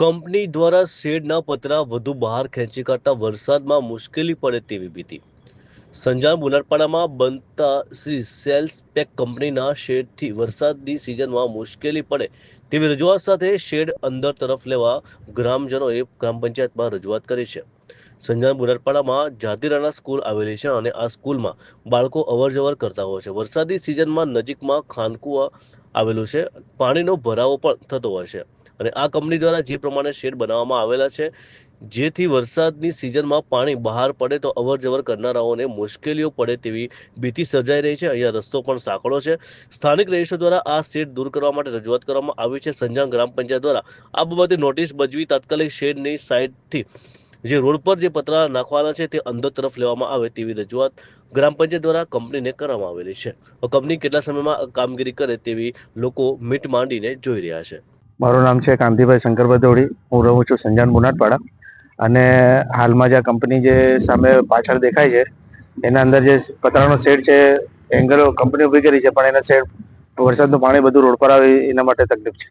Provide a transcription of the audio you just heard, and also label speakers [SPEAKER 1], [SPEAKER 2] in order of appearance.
[SPEAKER 1] Company દ્વારા શેડના પતરા વધુ બહાર ખેંચી કાઢતા વરસાદમાં મુશ્કેલી પડે તેવી ભીતિ. સંજાણ બુનારપાડામાં બનતા શ્રી સેલ્સ પેક કંપનીના શેડથી વરસાદની સિઝનમાં મુશ્કેલી પડે તેવી રજૂઆત સાથે શેડ અંદર તરફ લેવા ગ્રામજનોએ ગ્રામ પંચાયતમાં રજૂઆત કરી છે. સંજાણ બુનારપાડામાં જાતિરાના સ્કૂલ આવેલી છે અને આ સ્કૂલમાં બાળકો અવરજવર કરતા હોય છે. વરસાદી સિઝનમાં નજીકમાં ખાનકુવા આવેલું છે. પાણીનો ભરાવો પણ થતો હોય છે. અને આ કંપની દ્વારા જે પ્રમાણે શેડ બનાવવામાં આવેલા છે, જેથી વરસાદની સિઝનમાં પાણી બહાર પડે તો અવર જવર કરનારાઓને મુશ્કેલીઓ પડે તેવી ભીતિ સર્જાઈ રહી છે. અહીંયા રસ્તો પણ સાંકડો છે. સ્થાનિક રહીશો દ્વારા આ શેડ દૂર કરવા માટે રજૂઆત કરવામાં આવી છે. સંજાણ ગ્રામ પંચાયત દ્વારા આ બાબતે નોટિસ બજવી તાત્કાલિક શેડની સાઇડથી જે રોડ પર જે પતરા નાખવાના છે તે અંદર તરફ લેવામાં આવે તેવી રજૂઆત ગ્રામ પંચાયત દ્વારા કંપનીને કરવામાં આવેલી છે. કંપની કેટલા સમયમાં કામગીરી કરે તેવી લોકો મીટ માંડીને જોઈ રહ્યા છે.
[SPEAKER 2] મારું નામ છે કાંતિભાઈ શંકર ભદોડી હું રહું છું સંજાન બુનાટપાડા અને હાલમાં જે આ કંપની જે સામે પાછળ દેખાય છે, એના અંદર જે પતરાનો શેડ છે, એંગલો કંપની ઊભી કરી છે, પણ એના શેડ વરસાદનું પાણી બધું રોડ પર આવે, એના માટે તકલીફ છે.